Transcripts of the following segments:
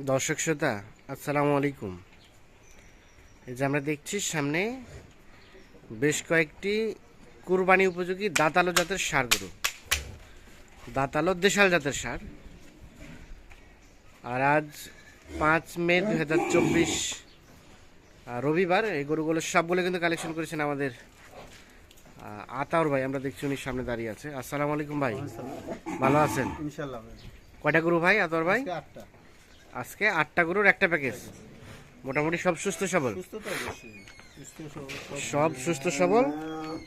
দর্শক শ্রোতা আসসালামু আলাইকুম। এই যে আমরা দেখছি সামনে বেশ কয়েকটি কুরবানি উপযোগী দাঁতালো জাতের সার গরু। দাঁতালো দেশাল জাতের সার। আর আজ পাঁচ মে দু হাজার চব্বিশ রবিবার এই গরুগুলো সবগুলো কিন্তু কালেকশন করেছেন আমাদের আতাউর ভাই। আমরা দেখছি উনি সামনে দাঁড়িয়ে আছে। আসসালামু আলাইকুম ভাই। ভালো আছেন? ইনশাল্লাহ কয়টা গরু ভাই আতাউর ভাই? আটটা। আজকে আটটা গরুর একটা প্যাকেজ মোটামুটি সব সুস্থ সবল। সব- সুস্থ সবল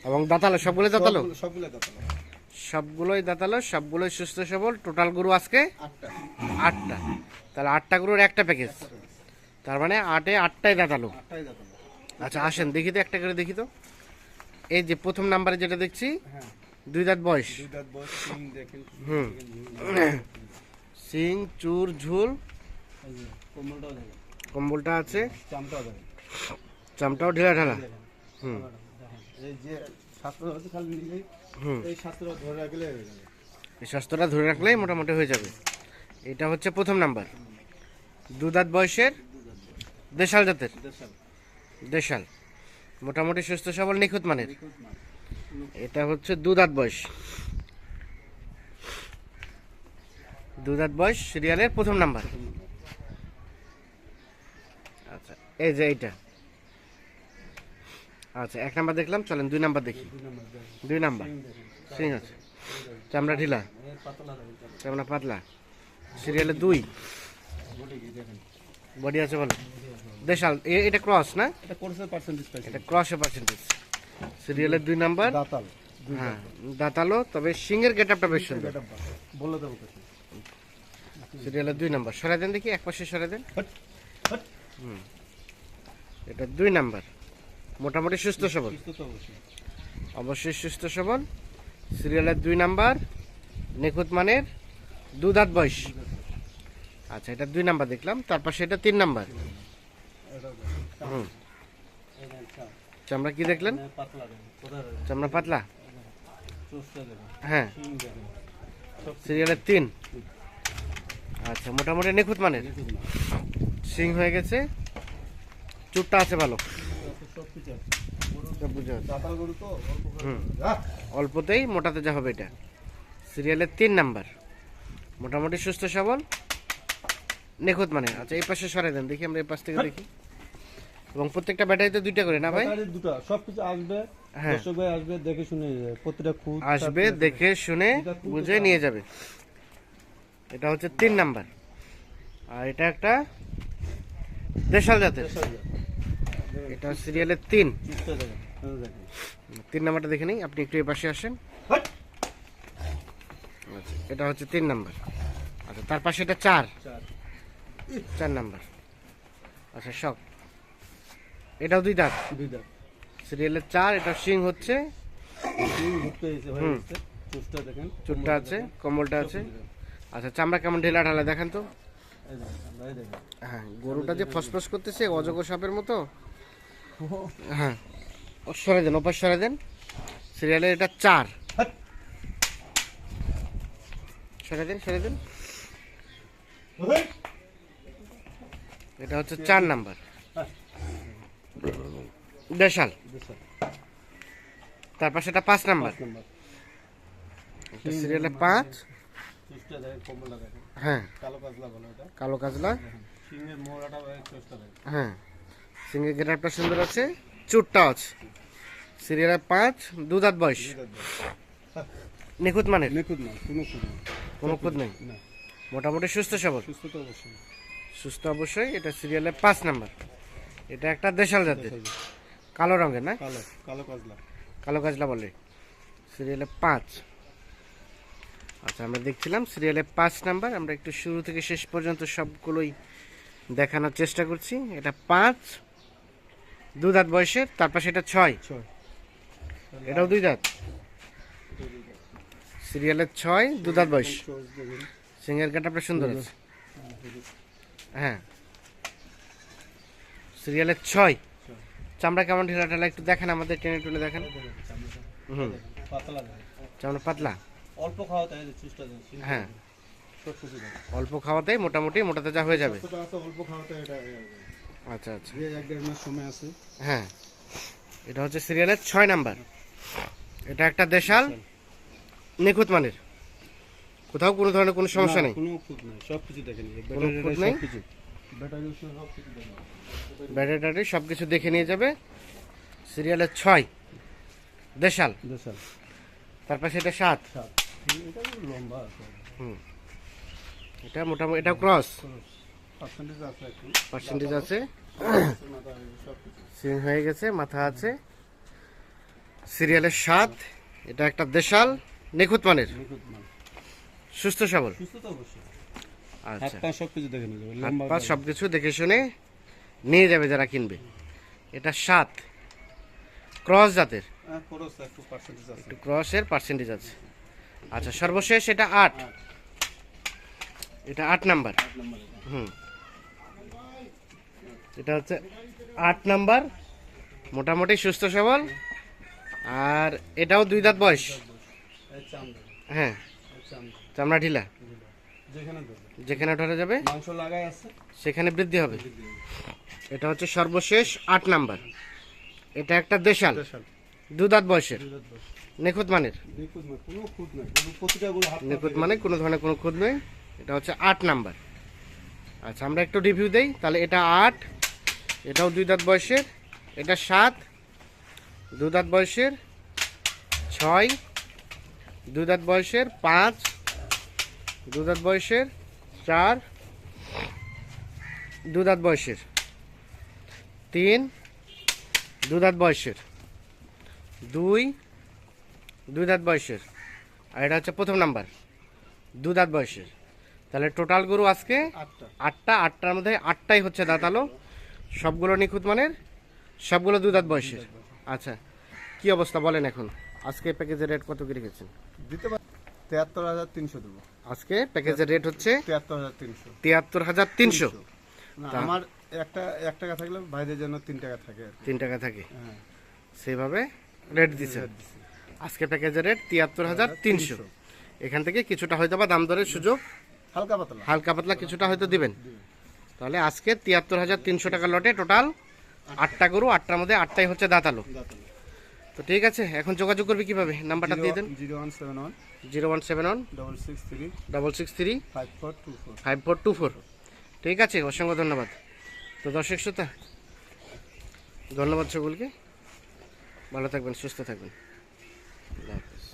এবং দাঁতালো সবগুলো- দাঁতালো। সবগুলোই দাঁতালো সবগুলোই সুস্থ সবল। টোটাল গরু আজকে আটটা। তাহলে আটটা গরুর একটা প্যাকেজ তার মানে আটে আটটাই দাঁতালো। আচ্ছা আসেন দেখি তো একটা করে দেখি তো। এই যে প্রথম নাম্বারে যেটা দেখছি হ্যাঁ। দুই দাঁত বয়স। হুম। সিং চুর ঝুল। দেখেন। কম্বলটা আছে? চামটাও দেখেন। চামটাও ঢেলা ঢালা? হুম। এই যে শাস্ত্র হচ্ছে খালি নিলেই এই শাস্ত্র ধরে রাখলে হয়ে যাবে। এই স্বাস্থ্যটা ধরে রাখলেই মোটামুটি হয়ে যাবে। এটা হচ্ছে প্রথম নাম্বার। দু দাঁত বয়সের? দেশাল জাতের? দেশাল। মোটামুটি সুস্থ সবল নিখুঁত মানের। এটা হচ্ছে দু দাঁত বয়স দু দাঁত বয়স সিরিয়ালের প্রথম নাম্বার। এই যে এইটা। আচ্ছা এক নাম্বার দেখলাম চলেন দুই নাম্বার দেখি। দুই নম্বর নাম্বার সিং আছে। চামড়া ঢিলা? চামড়া পাতলা? সিরিয়ালে দুই? বডি আছে বলো। দেশাল এটা ক্রস না? এটা কোর্সে পার্সেন্টেজ পাইছে। এটা ক্রসে পার্সেন্টেজ সিরিয়ালের দুই নাম্বার? দাঁতাল। হ্যাঁ দাঁতালো তবে সিংয়ের গেট আপটা বেশ সুন্দর। বলে দেবো সিরিয়ালের দুই নাম্বার। সরাই দেন দেখি এক পাশে সরাই দেন। Hot, hot. এটা দুই নাম্বার। মোটামুটি সুস্থ সবল। অবশ্যই। সুস্থ সবল। সিরিয়ালের দুই নাম্বার নিখুঁত মানের দু দাঁত বয়স। আচ্ছা এটা দুই নাম্বার দেখলাম তার পাশে এটা তিন নাম্বার। হুম। চামড়া কি দেখলেন? মানে? চামড়া পাতলা? হ্যাঁ। সিরিয়ালের তিন। আচ্ছা মোটামুটি নিখুঁত মানের। সিং হয়ে গেছে। চুটটা আছে ভালো। অল্পতেই মোটাতে যা হবে এটা। সিরিয়ালের তিন নাম্বার। মোটামুটি সুস্থ সবল নিখুঁত মানে। আচ্ছা এই পাশে সরাই দেন দেখি আমরা এই পাশ থেকে দেখি। এবং প্রত্যেকটা ব্যাটারিতে দুইটা করে না ভাই? দুটো, সবকিছু আসবে হ্যাঁ। দর্শক ভাই আসবে দেখে শুনে যাবে। প্রতিটা খুঁত আসবে দেখে শুনে বুঝে নিয়ে যাবে। এটা হচ্ছে তিন নাম্বার। আর এটা একটা দেশাল জাতের। এটা সিরিয়ালের তিন। তিন নাম্বারটা দেখে নিই আপনি একটু পাশে আসেন। আচ্ছা এটা হচ্ছে তিন নাম্বার। আচ্ছা তার পাশে এটা চার। চার। নাম্বার। আচ্ছা সব। এটাও দুই দাঁত। দুই দাঁত। সিরিয়ালের চার এটা সিং হচ্ছে। চুটটা আছে। কম্বলটা আছে। আচ্ছা চামড়া কেমন ঢেলা ঢালা দেখেন তো। হ্যাঁ গরুটা যে ফসফস করতেছে অজগর সাপের মতো। হ্যাঁ। সরে দেন ওপাশ সরে দেন। সিরিয়ালের এটা চার। হট! সরে দেন সরে দেন। এটা হচ্ছে চার নাম্বার। হ্যাঁ। দেশাল। দেশাল। তার পাশে এটা পাঁচ নাম্বার। সিরিয়ালে পাঁচ। হ্যাঁ। কালো কাজলা কালো। হ্যাঁ। সিঙ্গেল গেটারটা সুন্দর আছে চুটটাও আছে। সিরিয়ালে পাঁচ দু দাঁত বয়স। নিখুঁত মানে নিখুঁত না, কোনো খুঁত কোনো খুঁত নেই? মোটামুটি সুস্থ সবল? সুস্থ তো অবশ্যই। সুস্থ অবশ্যই এটা সিরিয়ালে পাঁচ নাম্বার। এটা একটা দেশাল জাতের। কালো রঙের না? কালো, কালো কাজলা। কালো কাজলা বলে। সিরিয়ালে পাঁচ। আচ্ছা আমরা দেখছিলাম সিরিয়ালে পাঁচ নাম্বার। আমরা একটু শুরু থেকে শেষ পর্যন্ত সবগুলোই দেখানোর চেষ্টা করছি। এটা পাঁচ দু দাঁত বয়সের তার পাশে এটা ছয়। এটাও দুই দাঁত। সিরিয়ালের ছয় দু দাঁত বয়স। দেখেন। সিংহের কাটাপটা সুন্দর আছে। হ্যাঁ। সিরিয়ালের ছয়। চামড়া কেমন ঢেলা ঢেলা একটু দেখেন আমাদের টেনে টুনে দেখেন। হুম। চামড়া পাতলা? অল্প খাওয়া তাই চুষটা দেখেন, শিং হ্যাঁ। অল্প খাওয়াতে মোটামুটি মোটাতে যা হয়ে যাবে। অল্প খাওয়াতে। আচ্ছা আচ্ছা। এক দেড় মাস সময় আছে। হ্যাঁ। এটা হচ্ছে সিরিয়ালের ছয় নাম্বার। এটা একটা দেশাল নিখুঁত মানের। কোথাও কোনো ধরনের কোনো সমস্যা নেই। কোনো খুঁত নাই সব কিছু দেখেন কোনো খুঁত নেই? ব্যাটারি ট্যাটারি সব কিছু দেখে নিয়ে যাবে। সিরিয়ালের ছয়। দেশাল। দেশাল। তারপর সেটা সাত। আছে। এটা মোটামুটি এটা ক্রস। পার্সেন্টেজ আছে সিং হয়ে গেছে মাথা আছে। সিরিয়ালের সাত এটা একটা দেশাল নিখুঁত মানের। সুস্থ সবল। আচ্ছা। সব কিছু দেখে হাত সব কিছু দেখে শুনে নিয়ে যাবে যারা কিনবে। এটা সাত ক্রস জাতের। হ্যাঁ একটু ক্রসের পার্সেন্টেজ আছে। আচ্ছা সর্বশেষ এটা আট। এটা আট নাম্বার। হুম। এটা হচ্ছে আট নাম্বার। মোটামুটি সুস্থ সবল। আর এটাও দুই দাঁত বয়স। হ্যাঁ। চামড়া ঢিলা। যেখানে ধরা যাবে, সেখানে বৃদ্ধি হবে। এটা হচ্ছে সর্বশেষ আট নাম্বার। এটা একটা দেশাল। দু দাঁত বয়সের। নিখুঁত মানের। নিখুঁত মানে কোনো ধরনের কোনো খুঁত নেই এটা হচ্ছে আট নাম্বার। আচ্ছা আমরা একটু রিভিউ দেই। তাহলে এটা আট এটাও দুই দাঁত বয়সের এটা সাত দু দাঁত বয়সের ছয় দু দাঁত বয়সের পাঁচ দু দাঁত বয়সের চার দু দাঁত বয়সের তিন দু দাঁত বয়সের দুই দুই দাঁত বয়সের। আর এটা হচ্ছে প্রথম নাম্বার দু দাঁত বয়সের। তাহলে টোটাল গরু আজকে আটটা। আটটা আটটার মধ্যে আটটাই হচ্ছে দাঁতালো সবগুলো নিখুঁত মানের? সবগুলো দু দাঁত বয়সের? আচ্ছা। কি অবস্থা বলেন এখন? আজকে প্যাকেজের রেট কত কি রেখেছেন? দিতে পার তেহাত্তর হাজার তিনশো দেবো। আজকে প্যাকেজের রেট হচ্ছে তেহাত্তর হাজার তিনশো। তিয়াত্তর হাজার তিনশো। আমার একটা এক টাকা থাকলে ভাইদের জন্য তিন টাকা থাকে তিন টাকা থাকে? সেইভাবে রেট দিচ্ছে আজকে প্যাকেজের রেট তিয়াত্তর হাজার তিনশো। এখান থেকে কিছুটা হয়তো বা দাম দরের সুযোগ হালকা পাতলা। হালকা পাতলা কিছুটা হয়তো দিবেন। তাহলে আজকে তিয়াত্তর হাজার তিনশো টাকা লটে টোটাল আটটা গরু আটটার মধ্যে আটটাই হচ্ছে দাঁতালো। তো ঠিক আছে এখন যোগাযোগ করবি কীভাবে? নাম্বারটা দিয়ে দেন। Zero one seven one zero one seven one double six three double six three five four two four. Five four two four. ঠিক আছে অসংখ্য ধন্যবাদ। তো দর্শক শ্রোতা ধন্যবাদ সকলকে। ভালো থাকবেন সুস্থ থাকবেন। আল্লাহ হাফেজ।